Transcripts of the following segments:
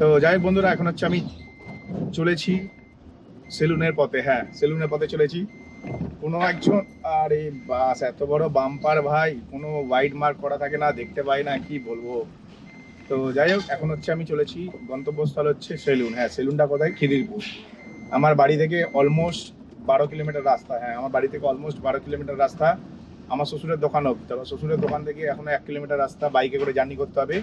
তো যাই হোক বন্ধুরা, এখন হচ্ছে আমি চলেছি সেলুনের পথে। হ্যাঁ সেলুনের পথে চলেছি। কোনো একজন, আরে বাস, এত বড় বাম্পার ভাই, কোনো হোয়াইট মার্ক করা থাকে না, দেখতে পাই না, কি বলব? তো যাই হোক, এখন হচ্ছে আমি চলেছি, গন্তব্যস্থল হচ্ছে সেলুন। হ্যাঁ সেলুনটা কোথায়? খিদিরপুর। আমার বাড়ি থেকে অলমোস্ট বারো কিলোমিটার রাস্তা। হ্যাঁ আমার বাড়ি থেকে অলমোস্ট বারো কিলোমিটার রাস্তা। আমার শ্বশুরের দোকান অব্দি তবে শ্বশুরের দোকান থেকে এখনও এক কিলোমিটার রাস্তা। বাইকে করে জার্নি করতে হবে।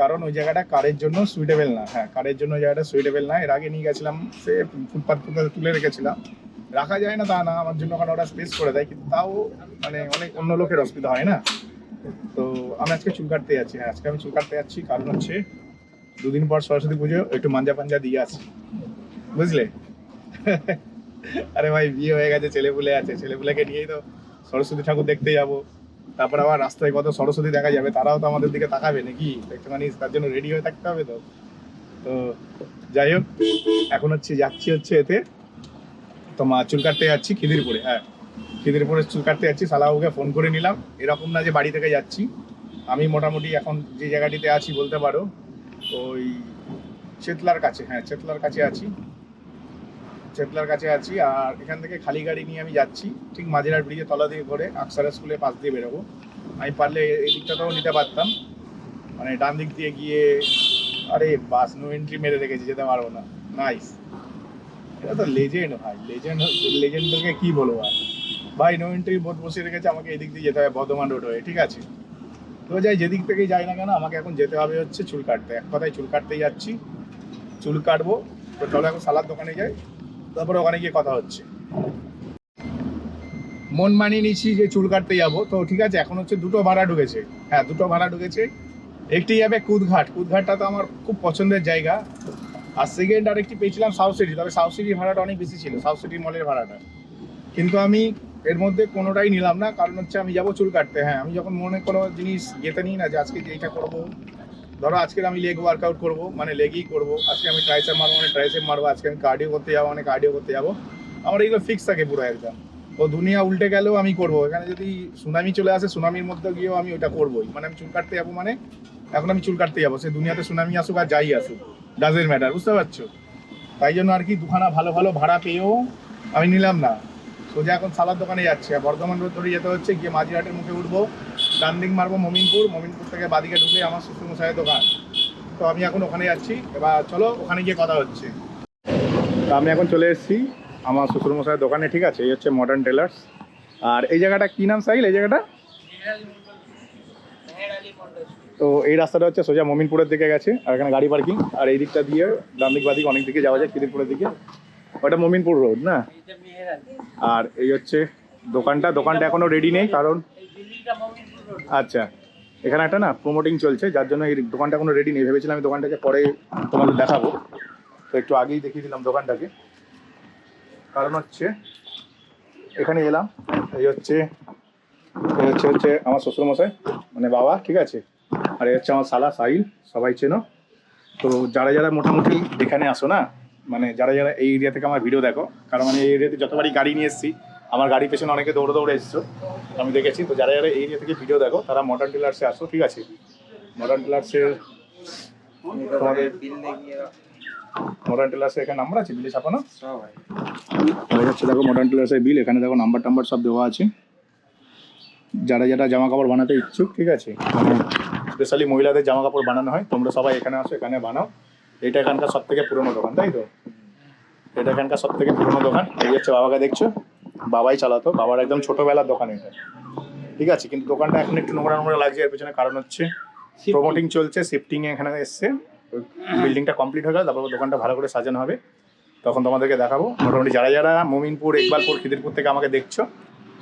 কারণ ওই জায়গাটা কারের জন্য সুইটেবল না। হ্যাঁ কারের জন্য ওই জায়গাটা সুইটেবল না। এর আগে নিয়ে গেছিলাম, সে ফুটপাথ ফুটপাথ তুলে রেখেছিলাম। রাখা যায় না তা না, আমার জন্য ওখানে ওরা স্পেস করে দেয়, কিন্তু তাও মানে অনেক অন্য লোকের অসুবিধা হয় না। তো আমি আজকে চুল কাটতে যাচ্ছি। হ্যাঁ আজকে আমি চুল কাটতে যাচ্ছি, কারণ হচ্ছে দুদিন পর সরস্বতী পুজো, একটু মাঞ্জা পাঞ্জা দিয়ে আসি। বুঝলে? আরে ভাই, বিয়ে হয়ে গেছে ছেলে ছেলেপুলে আছে। ছেলে ছেলেপুলেকে নিয়েই তো সরস্বতী ঠাকুর দেখতে যাব। তারপর আবার রাস্তায় কত সরস্বতী দেখা যাবে, তারাও তো আমাদের দিকে তাকাবে নাকি? একটুখানি তার জন্য রেডি হয়ে থাকতে হবে তো। তো যাই হোক, এখন হচ্ছে যাচ্ছি হচ্ছে এতে। তো মা চুল কাটতে যাচ্ছি খিদিরপুরে হ্যাঁ। খিদিরপুরে চুল কাটতে যাচ্ছি সালাউকে ফোন করে নিলাম। এরকম না যে বাড়ি থেকে যাচ্ছি। আমি মোটামুটি এখন যে জায়গাটিতে আছি বলতে পারো, ওই চেতলার কাছে হ্যাঁ চেতলার কাছে আছি। চেতলার কাছে আছি, আর এখান থেকে খালি গাড়ি নিয়ে আমি যাচ্ছি। ঠিক মাঝেরার ব্রিজে তলা দিয়ে করে আকসারা স্কুলের পাশ দিয়ে বেরোবো। আমি পারলে এই দিকটাতেও নিতে পারতাম। মানে ডান দিক দিয়ে গিয়ে, আরে বাস নো এন্ট্রি মেরে রেখেছি, যেতে পারব না। নাইস এটা তো লেজেন্ড ভাই লেজেন্ড লেজেন্ডকে কি বলব ভাই ভাই নো এন্ট্রি বোর্ড বসিয়ে রেখেছে, আমাকে এদিক দিয়ে যেতে হবে, বর্ধমান রোড হয়ে, ঠিক আছে? তো যাই, যেদিক থেকেই যাই না কেন, আমাকে এখন যেতে হবে হচ্ছে চুল কাটতে। এক কথায় চুল কাটতেই যাচ্ছি। চুল কাটবো, তো চলো এখন সালাদ দোকানে যাই। তারপরে ওখানে গিয়ে কথা হচ্ছে। মন মানিয়ে নিচ্ছি যে চুল কাটতে যাব। তো ঠিক আছে, এখন হচ্ছে দুটো ভাড়া ঢুকেছে। হ্যাঁ দুটো ভাড়া ঢুকেছে। একটি যাবে কুদঘাট। কুদঘাটটা তো আমার খুব পছন্দের জায়গা। আর সেকেন্ড আর একটি পেয়েছিলাম সাউথ সিটি তবে সাউথ সিটির ভাড়াটা অনেক বেশি ছিল সাউথ সিটি মলের ভাড়াটা। কিন্তু আমি এর মধ্যে কোনোটাই নিলাম না। কারণ হচ্ছে আমি যাব চুল কাটতে। হ্যাঁ আমি যখন মনে কোনো জিনিস যেতে নিই না যে আজকে যে এইটা করব ধরো আজকে আমি লেগ ওয়ার্কআউট করব মানে লেগই করব। আজকে আমি ট্রাইসেপ মারবো মানে ট্রাইসেপ মারবো, আজকে আমি কার্ডিও করতে যাব মানে কার্ডিও করতে যাব। আমার এগুলো ফিক্স থাকে পুরো একদম। ও দুনিয়া উল্টে গেলেও আমি করব। এখানে যদি সুনামি চলে আসে, সুনামির মধ্যে গিয়েও আমি ওটা করবোই। মানে আমি চুল কাটতে যাব মানে এখন আমি চুল কাটতে যাব। সে দুনিয়াতে সুনামি আসুক আর যাই আসুক ডাজের ম্যাটার বুঝতে পারছ? তাই জন্য আর কি দুখানা ভালো ভালো ভাড়া পেয়েও আমি নিলাম না। সোজা এখন সালার দোকানে যাচ্ছে। বর্ধমান রোড ধরে যেতে হচ্ছে, গিয়ে মাঝিরহাটের মুখে উঠবো। ডান দিক মারবো মমিনপুর মমিনপুর থেকে বাদিকে ঢুকে আমার শ্বশুরমশাইয়ের দোকান। তো আমি এখন ওখানে যাচ্ছি। এবার চলো ওখানে গিয়ে কথা হচ্ছে। তো আমি এখন চলে এসেছি আমার শ্বশুরমশাইয়ের দোকানে ঠিক আছে? এই হচ্ছে মডার্ন টেলার্স আর এই জায়গাটা কি নাম সাইল এই জায়গাটা? তো এই রাস্তাটা হচ্ছে সোজা মমিনপুরের দিকে গেছে আর এখানে গাড়ি পার্কিং। আর এই দিকটা দিয়ে ডান দিক বাদিক অনেক দিকে যাওয়া যায় খিদিরপুরের দিকে। ওটা মমিনপুর রোড না? আর এই হচ্ছে দোকানটা। দোকানটা এখনও রেডি নেই কারণ আচ্ছা। এখানে একটা না প্রমোটিং চলছে, যার জন্য এই দোকানটা কোনো রেডি নেই। ভেবেছিলাম আমি দোকানটাকে পরে তোমাদের দেখাবো। তো একটু আগেই দেখিয়ে দিলাম দোকানটাকে। কারণ হচ্ছে, এখানে এলাম, এই হচ্ছে এই হচ্ছে হচ্ছে আমার শ্বশুরমশাই মানে বাবা, ঠিক আছে? আর এই হচ্ছে আমার সালা সাহিল, সবাই চেনো। তো যারা যারা মোটামুটি এখানে আসো না মানে যারা যারা এই এরিয়া থেকে আমার ভিডিও দেখো, কারণ আমি এই এরিয়াতে যতবারই গাড়ি নিয়ে এসেছি, আমার গাড়ির পেছনে অনেকে দৌড়ে দৌড়ে এসছো। আমি দেখেছি। তো যারা যারা এরিয়া থেকে ভিডিও দেখো, তারা মডার্ন টেলার্সে আসো, ঠিক আছে? মডার্ন তোমাদের মডার্ন টেলার্সের এখানে নাম্বার আছে? ছাপানো মডার্ন বিল এখানে দেখো নাম্বার টাম্বার সব দেওয়া আছে। যারা যারা জামা কাপড় বানাতে ইচ্ছুক, ঠিক আছে? স্পেশালি মহিলাদের জামা কাপড় বানানো হয়, তোমরা সবাই এখানে আসো, এখানে বানাও। এটা এখানকার সব থেকে দোকান, তাই তো? এটা এখানকার সব থেকে পুরোনো দোকান। এই হচ্ছে বাবাকে দেখছ। বাবাই চালাতো বাবার একদম ছোটবেলার দোকান এটা। ঠিক আছে কিন্তু দোকানটা এখন একটু নোংরা নোংরা লাগছে এর পেছনে কারণ হচ্ছে প্রমোটিং চলছে শিফটিং এখানে এসছে বিল্ডিংটা কমপ্লিট হয়ে গেল তারপর দোকানটা ভালো করে সাজানো হবে। তখন তোমাদেরকে দেখাবো মোটামুটি যারা যারা মোমিনপুর ইকবালপুর খিদিরপুর থেকে আমাকে দেখছ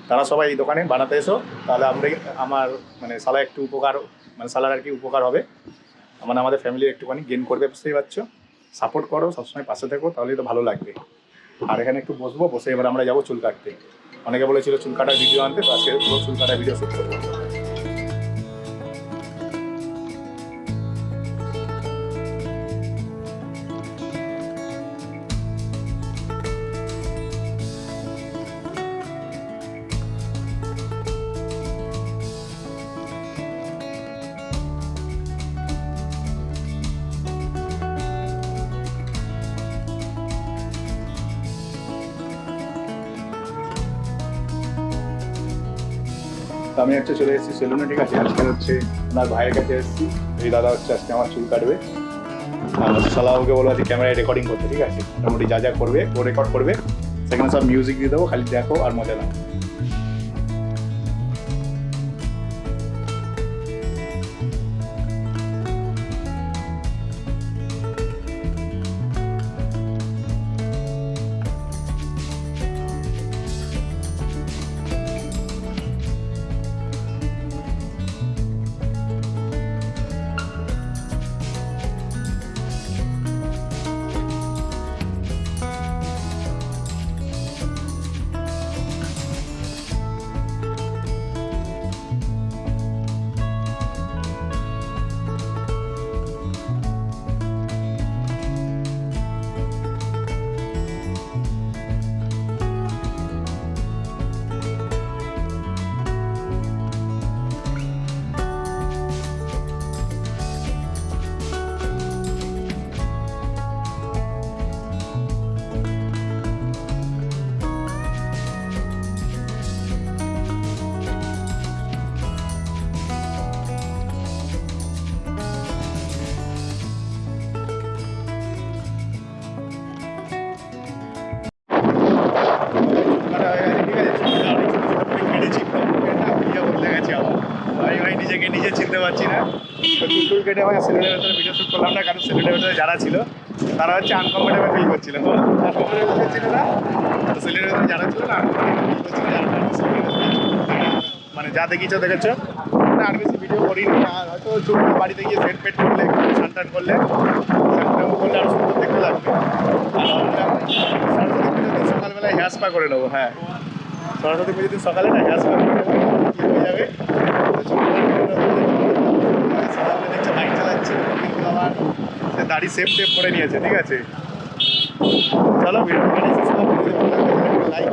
তারা সবাই এই দোকানে বানাতে এসো তাহলে আমরা আমার মানে সালা একটু উপকার মানে সালার আর কি উপকার হবে। মানে আমাদের ফ্যামিলি একটুখানি গেন করবে বুঝতেই পারছ। সাপোর্ট করো সবসময় পাশে থেকো তাহলেই তো ভালো লাগবে। আর এখানে একটু বসবো, বসে এবার আমরা যাব চুল কাটতে। অনেকে বলেছিল চুল কাটার ভিডিও আনতে, তো আজকে পুরো চুল কাটার ভিডিও শুট করব তো আমি হচ্ছে চলে এসেছি সেলুনে, ঠিক আছে? আজকে হচ্ছে ওনার ভাইয়ের কাছে এসেছি। এই দাদা হচ্ছে আজকে আমার চুল কাটবে। সালা ওকে বলব আজকে ক্যামেরায় রেকর্ডিং করতে, ঠিক আছে? মোটামুটি যা যা করবে, ও রেকর্ড করবে। সেখানে সব মিউজিক দিয়ে দেবো, খালি দেখো আর মজা নাও। চুল কেটে আমার সেলুনের ভেতরে ভিডিও শ্যুট করলাম না, কারণ সেলুনের ভেতরে যারা ছিল, তারা হচ্ছে আনকমফোর্টেবল ফিল করছিল। আনকমফোর্টেবল ফিল ছিল না, তো যারা ছিল না মানে যা দেখিছো। দেখেছ আর বেশি ভিডিও করিনি, আর হয়তো বাড়িতে গিয়ে সেট ফেট করলে স্নান টান করলে স্নান করলে আরও সুন্দর দেখতে লাগবে। সরস্বতী সকালবেলায় হেয়ার করে নেব হ্যাঁ। সরস্বতী দিন সকালে না হেয়ার করে নেব হয়ে যাবে তো চুলটা কেটে নেব। সারাদিন দেখছে বাইক চালাচ্ছে কিন্তু আবার দাড়ি সেফ টেপ করে নিয়েছে ঠিক আছে? চলো ভিডিও লাইক